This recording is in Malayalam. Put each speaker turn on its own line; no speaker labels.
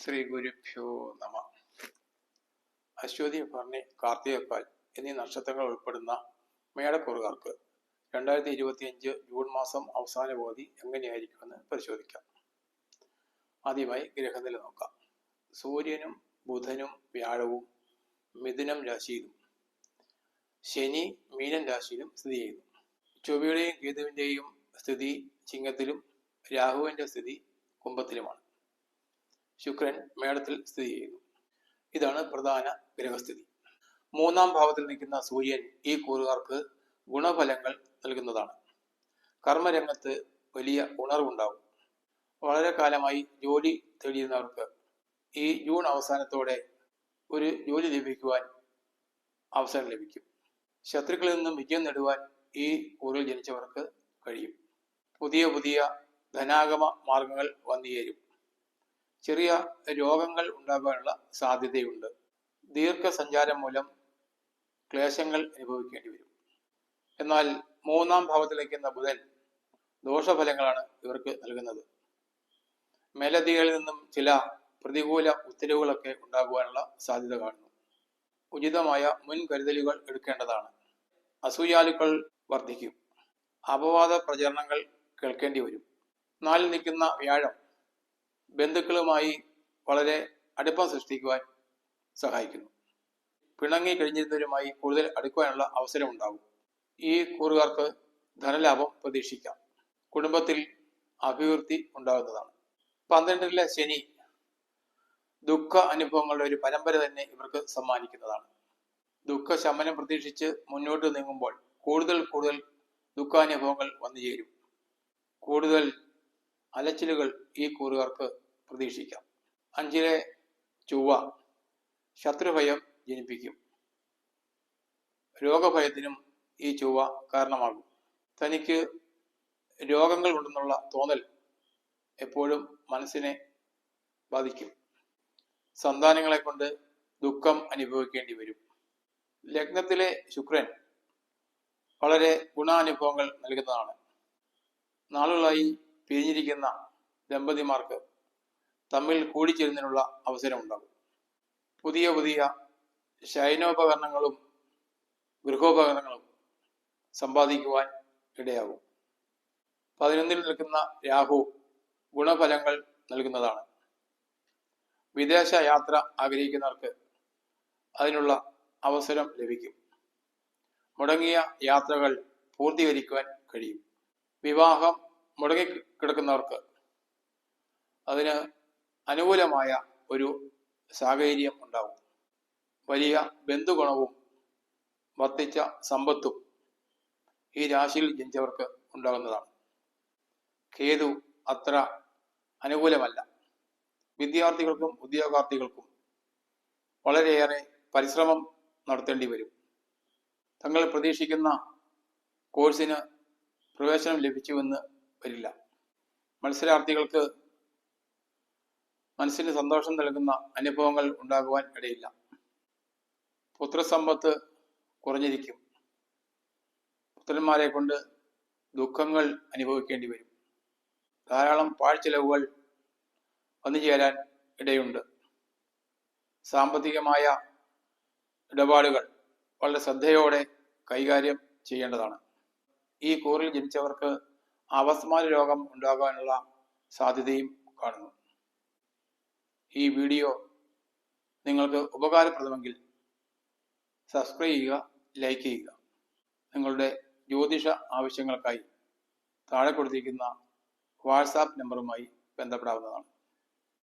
ശ്രീ ഗുരുഭ്യോ നമ. അശ്വതി ഭരണി എന്നീ നക്ഷത്രങ്ങൾ ഉൾപ്പെടുന്ന മേടക്കൂറുകാർക്ക് രണ്ടായിരത്തി ഇരുപത്തിയഞ്ച് ജൂൺ മാസം അവസാന പകുതി എങ്ങനെയായിരിക്കുമെന്ന് പരിശോധിക്കാം. ആദ്യമായി ഗ്രഹനില നോക്കാം. സൂര്യനും ബുധനും വ്യാഴവും മിഥുനം രാശിയിലും ശനി മീനൻ രാശിയിലും സ്ഥിതി ചെയ്യുന്നു. ചൊവ്വയുടെയും കേതുവിന്റെയും സ്ഥിതി ചിങ്ങത്തിലും രാഹുവിന്റെ സ്ഥിതി കുംഭത്തിലുമാണ്. ശുക്രൻ മേടത്തിൽ സ്ഥിതി ചെയ്യുന്നു. ഇതാണ് പ്രധാന ഗ്രഹസ്ഥിതി. മൂന്നാം ഭാവത്തിൽ നിൽക്കുന്ന സൂര്യൻ ഈ കൂറുകാർക്ക് ഗുണഫലങ്ങൾ നൽകുന്നതാണ്. കർമ്മരംഗത്ത് വലിയ ഉണർവുണ്ടാവും. വളരെ കാലമായി ജോലി തേടിയിരുന്നവർക്ക് ഈ ജൂൺ അവസാനത്തോടെ ഒരു ജോലി ലഭിക്കുവാൻ അവസരം ലഭിക്കും. ശത്രുക്കളിൽ നിന്നും വിജയം നേടുവാൻ ഈ കൂറിൽ ജനിച്ചവർക്ക് കഴിയും. പുതിയ പുതിയ ധനാഗമ മാർഗങ്ങൾ വന്നുചേരും. ചെറിയ രോഗങ്ങൾ ഉണ്ടാകാനുള്ള സാധ്യതയുണ്ട്. ദീർഘസഞ്ചാരം മൂലം ക്ലേശങ്ങൾ അനുഭവിക്കേണ്ടി വരും. എന്നാൽ മൂന്നാം ഭാവത്തിലേക്ക് എന്ന ബുധൻ ദോഷഫലങ്ങളാണ് ഇവർക്ക് നൽകുന്നത്. മേലധികളിൽ നിന്നും ചില പ്രതികൂല ഉത്തരവുകളൊക്കെ ഉണ്ടാകുവാനുള്ള സാധ്യത കാണുന്നു. ഉചിതമായ മുൻകരുതലുകൾ എടുക്കേണ്ടതാണ്. അസൂയാലുക്കൾ വർദ്ധിക്കും. അപവാദ പ്രചരണങ്ങൾ കേൾക്കേണ്ടി വരും. നാലിൽ നിൽക്കുന്ന വ്യാഴം ബന്ധുക്കളുമായി വളരെ അടുപ്പം സൃഷ്ടിക്കുവാൻ സഹായിക്കുന്നു. പിണങ്ങി കഴിഞ്ഞിരുന്നവരുമായി കൂടുതൽ അടുക്കുവാനുള്ള അവസരം ഉണ്ടാകും ഈ കൂറുകാർക്ക് ധനലാഭം പ്രതീക്ഷിക്കാം. കുടുംബത്തിൽ അഭിവൃദ്ധി ഉണ്ടാകുന്നതാണ്. പന്ത്രണ്ടിലെ ശനി ദുഃഖ അനുഭവങ്ങളുടെ ഒരു പരമ്പര തന്നെ ഇവർക്ക് സമ്മാനിക്കുന്നതാണ്. ദുഃഖ ശമനം പ്രതീക്ഷിച്ച് മുന്നോട്ട് നീങ്ങുമ്പോൾ കൂടുതൽ കൂടുതൽ ദുഃഖാനുഭവങ്ങൾ വന്നു ചേരും കൂടുതൽ അലച്ചിലുകൾ ഈ കൂറുകാർക്ക് പ്രതീക്ഷിക്കാം. അഞ്ചിലെ ചൊവ്വ ശത്രുഭയം ജനിപ്പിക്കും. രോഗഭയത്തിനും ഈ ചൊവ്വ കാരണമാകും. തനിക്ക് രോഗങ്ങൾ ഉണ്ടെന്നുള്ള തോന്നൽ എപ്പോഴും മനസ്സിനെ ബാധിക്കും. സന്താനങ്ങളെ കൊണ്ട് ദുഃഖം അനുഭവിക്കേണ്ടി വരും. ലഗ്നത്തിലെ ശുക്രൻ വളരെ ഗുണാനുഭവങ്ങൾ നൽകുന്നതാണ്. നാളുകളായി പിരിഞ്ഞിരിക്കുന്ന ദമ്പതിമാർക്ക് തമ്മിൽ കൂടിച്ചേരുന്നതിനുള്ള അവസരമുണ്ടാകും. പുതിയ പുതിയ ശയനോപകരണങ്ങളും ഗൃഹോപകരണങ്ങളും സമ്പാദിക്കുവാൻ ഇടയാകും. പതിനൊന്നിൽ നിൽക്കുന്ന രാഹു ഗുണഫലങ്ങൾ നൽകുന്നതാണ്. വിദേശ യാത്ര ആഗ്രഹിക്കുന്നവർക്ക് അതിനുള്ള അവസരം ലഭിക്കും. മുടങ്ങിയ യാത്രകൾ പൂർത്തീകരിക്കുവാൻ കഴിയും. വിവാഹം മുടങ്ങി കിടക്കുന്നവർക്ക് അതിന് അനുകൂലമായ ഒരു സാഹചര്യം ഉണ്ടാവും. വലിയ ബന്ധുഗുണവും വർദ്ധിച്ച സമ്പത്തും ഈ രാശിയിൽ ജനിച്ചവർക്ക് ഉണ്ടാകുന്നതാണ്. കേതു അത്ര അനുകൂലമല്ല. വിദ്യാർത്ഥികൾക്കും ഉദ്യോഗാർത്ഥികൾക്കും വളരെയേറെ പരിശ്രമം നടത്തേണ്ടി വരും. തങ്ങൾ പ്രതീക്ഷിക്കുന്ന കോഴ്സിന് പ്രവേശനം ലഭിച്ചുവെന്ന് വരില്ല. മത്സരാർത്ഥികൾക്ക് മനസ്സിന് സന്തോഷം നൽകുന്ന അനുഭവങ്ങൾ ഉണ്ടാകുവാൻ ഇടയില്ല. പുത്രസമ്പത്ത് കുറഞ്ഞിരിക്കും. പുത്രന്മാരെ കൊണ്ട് ദുഃഖങ്ങൾ അനുഭവിക്കേണ്ടി വരും. ധാരാളം പാഴ്ചെലവുകൾ വന്നു ചേരാൻ ഇടയുണ്ട്. സാമ്പത്തികമായ ഇടപാടുകൾ വളരെ ശ്രദ്ധയോടെ കൈകാര്യം ചെയ്യേണ്ടതാണ്. ഈ കൂറിൽ ജനിച്ചവർക്ക് അവസ്മാന രോഗം ഉണ്ടാകാനുള്ള സാധ്യതയും കാണുന്നു. ഈ വീഡിയോ നിങ്ങൾക്ക് ഉപകാരപ്രദമെങ്കിൽ സബ്സ്ക്രൈബ് ചെയ്യുക ലൈക്ക് ചെയ്യുക. നിങ്ങളുടെ ജ്യോതിഷ ആവശ്യങ്ങൾക്കായി താഴെ കൊടുത്തിരിക്കുന്ന വാട്സാപ്പ് നമ്പറുമായി ബന്ധപ്പെടാവുന്നതാണ്.